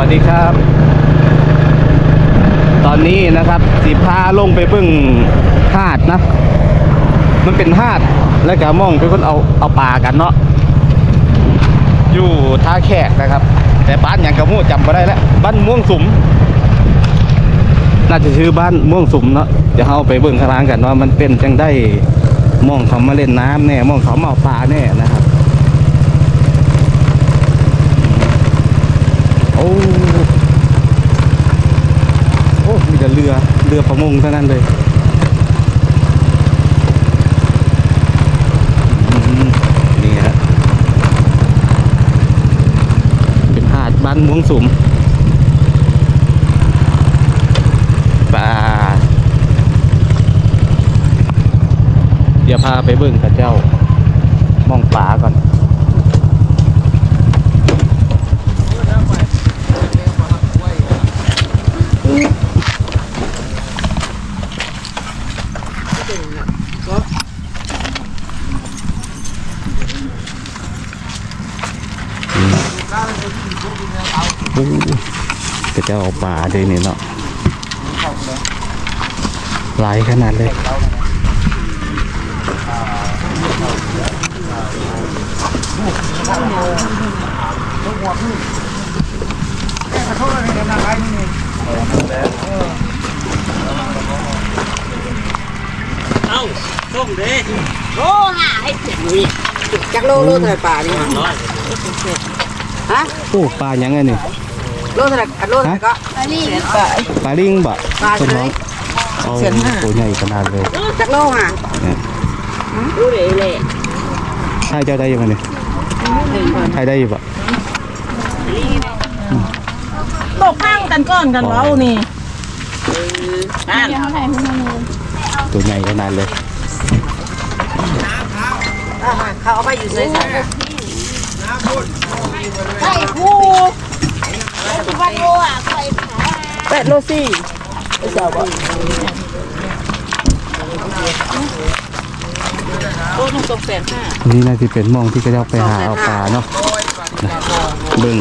วัสดีครับ ตอนนี้นะครับสีพาลงไปเบิ่งหาดนะ มันเป็นหาดแล้วก็มองเป็นคนเอาเอาปลากันเนาะอยู่ท่าแขกนะครับ แต่บ้านอย่างกระมูจำไม่ได้แล้วบ้านม่วงสุมน่าจะชื่อบ้านม่วงสุมเนาะเดี๋ยวเราไปเบิ่งข้างล่างกันว่ามันเป็นจังได้มองเขามาเล่นน้ำแน่มองเขามาเอาปลาแน่นะครับ โอ้โอ้มีแต่เรือเรือประมงเท่านั้นเลยอืมนี่ฮะเป็นหาดบ้านม่วงสุมปลาเดี๋ยวพาไปเบิ่งกับเจ้ามองปลาก่อน โอ้ก็ จะเอาปลาด้วยนี่เนาะหลายขนาดเลยเอ้าส้มเด้โอ้หาให้ถึงนี่จักโลโลเท่าป่านี่ฮะโอ้ปลายังไงนี่ โลเท่าไหร่อันโลเท่าไหร่ก็นี่ป่าปลาลิงบ่ปลาเฉยเอาเสียนห้าตัวใหญ่ขนาดเลยจักโลฮะเนี่ยดูเลยเลยใช่เจ้าได้ยังไงนี่ใช่ได้อยู่บ่ตกข้างกันก่อนกันเว้านี่อ่านตัวใหญ่ขนาดเลยเขาเอาไปอยู่ใส่ใส่ไข่คู่วันโลอะไข่ขาแปดโลสี่ไอ้สาวบ่โลหนึ่งสองแสนห้าอันนี้น่าจะเป็นมองที่กระเจ้าไปหาเอาปลาเนาะนะเบิ่ง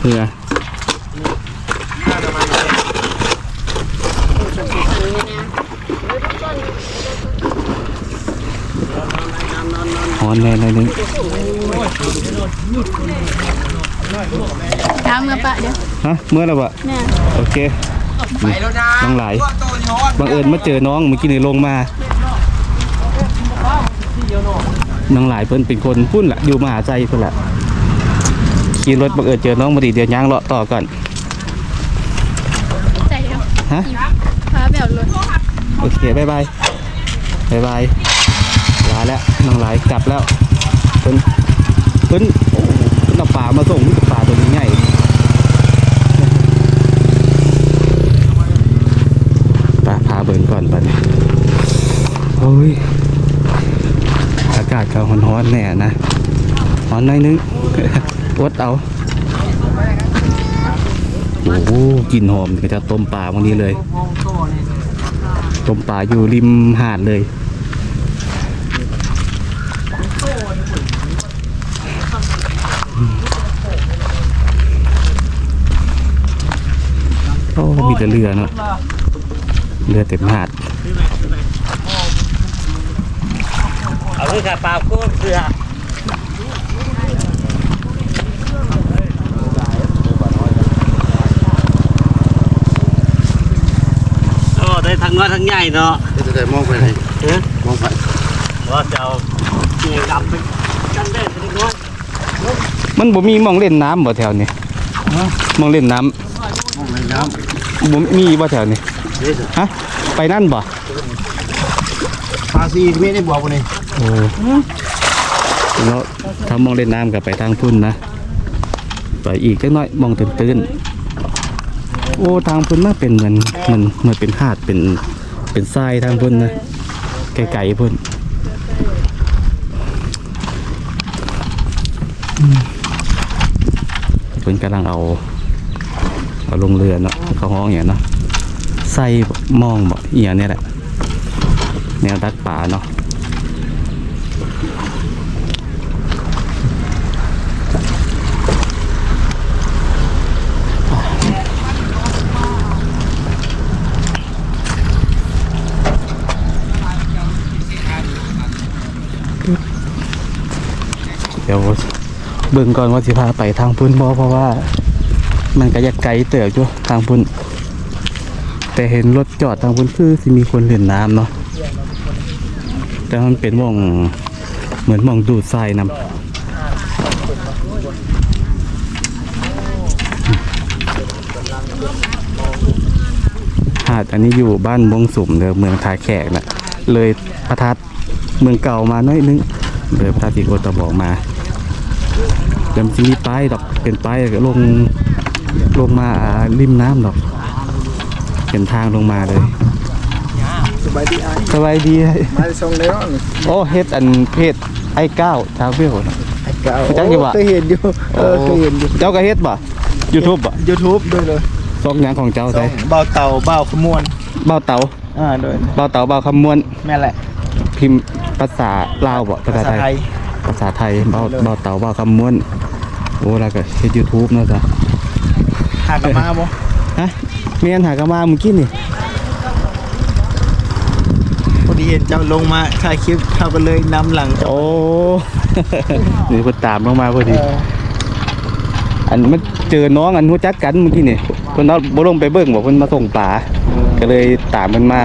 เรือฮอนแน่หน่อยนึง ตามเมื่อปะเดี๋ยวฮะเมื่อไหร่บ่แม่โอเคนี่น้องหลายบังเอิญมาเจอน้องเมื่อกี้นี่ลงมาน้องหลายเพิ่นเป็นคนพุ่นละอยู่มหาใจพุ่นละขี่รถบังเอิญเจอน้องมาดีเดี๋ยวย่างเลาะต่อก่อนใจเดียวฮะพาแบบรถโอเคบายบายบายบายลาแล้วน้องหลายกลับแล้วเพิ่นเพิ่นโอ้ เพิ่นเอาปลามาส่งนี่ปลาตัวนี้ใหญ่ปลาพาเบิ่งก่อนบัดนี้โอ้ย อากาศก็ร้อนๆแน่นะร้อนหน่อยนึงอดเอา โอ้โหกลิ่นหอมก็จะต้มปลาวันนี้เลย ต้มปลาอยู่ริมหาดเลย โอ้มีแต่เรือเนาะเรือเต็มหาดเอาเลยค่ะปลาโคตรเสือโอ้ได้ทั้งน้อยทั้งใหญ่เนาะจะได้มองไปไหนเออมองไปว่าจะเอาเกี่ยดำไปกันได้เล็กน้อยมันบ่มีหมองเล่นน้ำบ่แถวนี้หมองเล่นน้มองในน้ำบ่มีบ่แถวนี้ำเฮ้ยฮะไปนั่นบ่ภาษีไม่ได้บอกวันนี้โอ้แล้วถ้ามองเล่นน้ำกับไปทางพุ่นนะไปอีกจักหน้อยมองตื้นๆโอ้ทางพุ่นน่าเป็นเหมือนเหมันเหมือนเป็นหาดเป็นเป็นทรายทางพุ่นนะไกลๆพุ่นอืมเพิ่นกำลังเอา ก็ลงเรือเนาะเขาห้องอย่างเนาะใส่มองบ่เอียเนี่ยแหละแนวดักป่าเนาะเดี๋ยวเบิ่งก่อนว่าสิพาไปทางพื้นบ่เพราะว่า มันก็อยากไกลเติบอยู่ทางพุ่นแต่เห็นรถจอดทางพุ่นคือสิมีคนเล่นน้ำเนาะแต่มันเป็นมองเหมือนมองดูดทรายนำหาดอันนี้อยู่บ้านบงสุ่มเด้อเมืองทาแขกนะเลยพระทัดเมืองเก่ามาน้อยนึงเลยพระทัดที่โกตะบอกมาเดี๋ยวมันจะมีป้ายดอกเป็นป้ายก็ลง ลงมาอ่าริมน้ำดอกเป็นทางลงมาเลย สบายดีอ้ายสบายดีมาส่งแล้วนี่โอ้เฮ็ดอันเพจไอ้เก้าชาวเวลไอ้เก่าจักอยู่วะเคยเห็นอยู่เออเคยเห็นอยู่เจ้าก็เฮ็ดบ่ YouTube บ่ YouTube ด้วยเลยซอกหยังของเจ้าส่ใช่งเบาเต่าเบาขมวนเบ้าเต๋าอ่าด้วยเบ้าเต๋าเบ้าคำมวนแม่นแหละพิมพ์ภาษาลาวบ่ภาษาไทยภาษาไทยเบ้าเบ้าเต๋าเบ้าคำมวนโอ้แล้วก็เฮ็ด YouTube เนาะจ้ะหากนมาบ่ฮะเมียนหากนมาเมื่อกี้นี่พอดีเห็นเจ้าลงมาถ่ายคลิปเขาก็เลยนำหลังเจ้าโอ้นี่เพิ่นตามลงมาพอเอดีออันมันเจอน้องอันรู้จักกันเมื่อกี้นี่เพิ่นเอาบ่ลงไปเบิ่งบ่เพิ่นมาส่งปลาก็เลยตามมันมา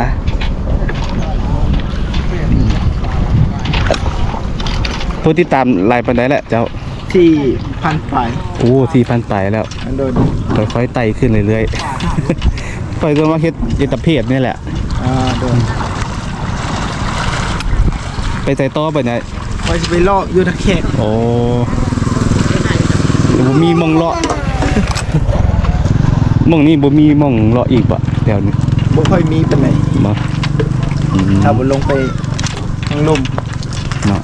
ผู้ที่ตามหลายปานใดแหละเจ้า ที่พันฝ่ายโอ้4,000ปลายแล้ว อันโดนค่อยๆไต่ขึ้นเรื่อยๆค่อยก็มาเฮ็ดเฮ็ดแตะเพศนี่แหละ อ่าโดนไปใส่ต่อไปไหนว่าจะไปลอกอยู่ตะแคกโอ้บ่มีหมองเลาะหมองนี้บ่มีหมองเลาะอีกบ่แถวนี้บ่ค่อยมีปานไหนบ่อืมถ้าบ่ลงไปทางลม เนาะ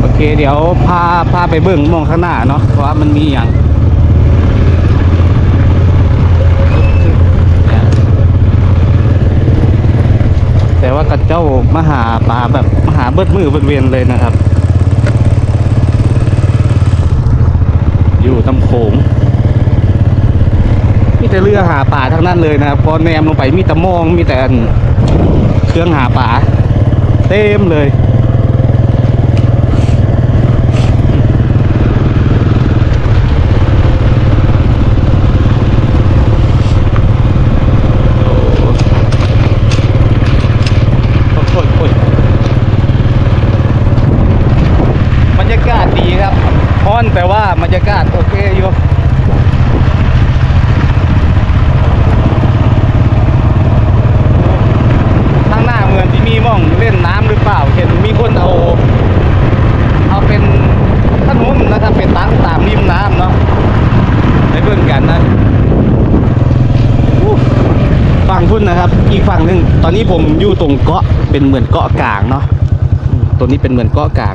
โอ เคเดี๋ยวพาพาไปเบิ่งมองข้างหน้าเนาะเพราะว่ามันมีหยังแต่ว่ากับเจ้ามหาปลาแบบมหาเบิดมือเบิดเวียนเลยนะครับ อยู่ตำโขงมีแต่เรือหาป่าทั้งนั้นเลยนะครับพอแนมลงไปมีแต่มองมีแต่เครื่องหาป่าเต็มเลย โอ้โหโอ้ยบรรยากาศดีครับร้อนแต่ว่าบ รยากาศโอเคอยู่ข้างหน้าเหมือนที่มีม่องเล่นน้ำหรือเปล่า เห็นมีคนเอา เอาเป็นขนมนะครับเป็นตั้งตามริมน้ำเนาะไปเบิ่งกันนะฝั่งพุ่นนะครับ อีกฝั่งหนึ่งตอนนี้ผมอยู่ตรงเกาะเป็นเหมือนเกาะกลางเนาะตัวนี้เป็นเหมือนเกาะกลาง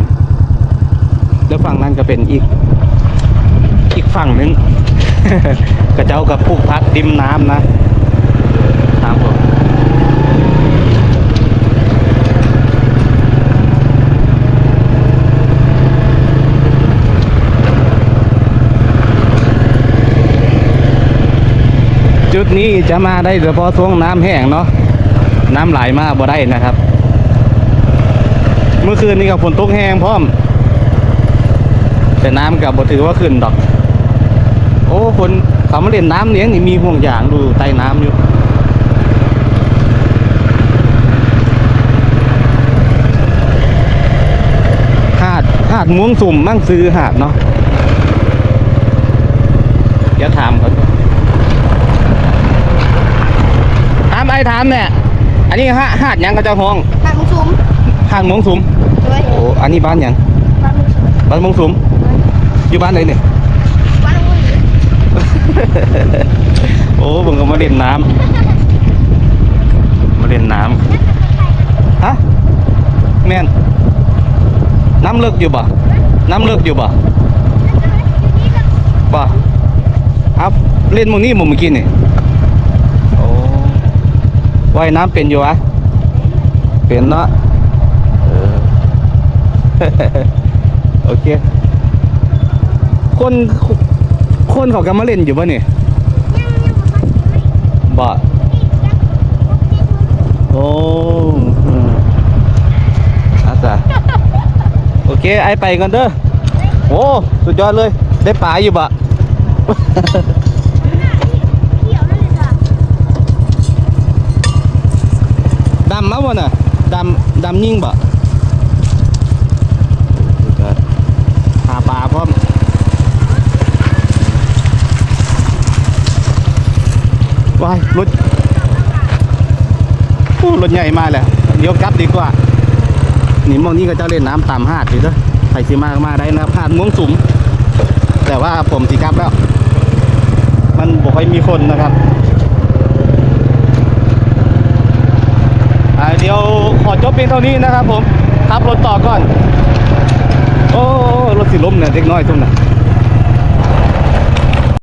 แล้วฝั่งนั้นก็เป็นอีก อีกฝั่งนึง กระเจ้ากับผูกพักริมน้ำนะตามผมจุดนี้จะมาได้เฉพาะช่วงน้ำแห้งเนาะน้ำไหลมากบ่ได้นะครับ เมื่อคืนนี้กับฝนตกแห้งพร้อม แต่น้ำกับบ่ถือว่าขึ้นดอก อ้คนเขามาเล่นน้ำเลี้ยงนี่มีห่วงยางดูใต้น้ำอยู่หาดหาดม่วงสุ่มมั่งซื้อหาดเนาะเดี๋ยวถามก่อนถามไอ้ถามเนี่ยอันนี้หาหาดหยังกับเจ้าห้องบ้านมุงซุ้มหาดมงสุมด้วยโอ้อันนี้บ้านหยังบ้านมุงซุ้มบ้านมงสุมอยู่บ้านไหนเนี่ยบ้านมุงซุ้ม โอ้ผมก็มาเล่นน้ำมาเล่นน้ำฮะแม่นน้ำเลิกอยู่บ่น้ำเลิกอยู่บ่บ่เอาเล่นมองนี้มองเมื่อกี้นี่โอ้ว่ายน้ำเป็นอยู่วะเป็นเนาะเออโอเค คน คนเขาก็มาเล่นอยู่ป่ะนี่บ่โอ้อืมเค ไอไปกันเด้อ โอ้ สุดยอดเลย ได้ปลาอยู่บะดำมะวะน่ะดำดำยิ่งบะหาปลาพร้อม ว้ายรถโอ้รถใหญ่มาแล้วเดี๋ยวกลับดีกว่า นี่มองนี่ก็จะเล่นน้ำตามหาดอยู่เด้อใครสิมากมาได้นะครับหาดม่วงสุม แต่ว่าผมสิกลับแล้ว มันบ่ค่อยมีคนนะครับเดี๋ยวขอจบเพียงเท่านี้นะครับผมขับรถต่อก่อน โอ้รถสิล้มเนี่ยเด็กน้อยตรงนั้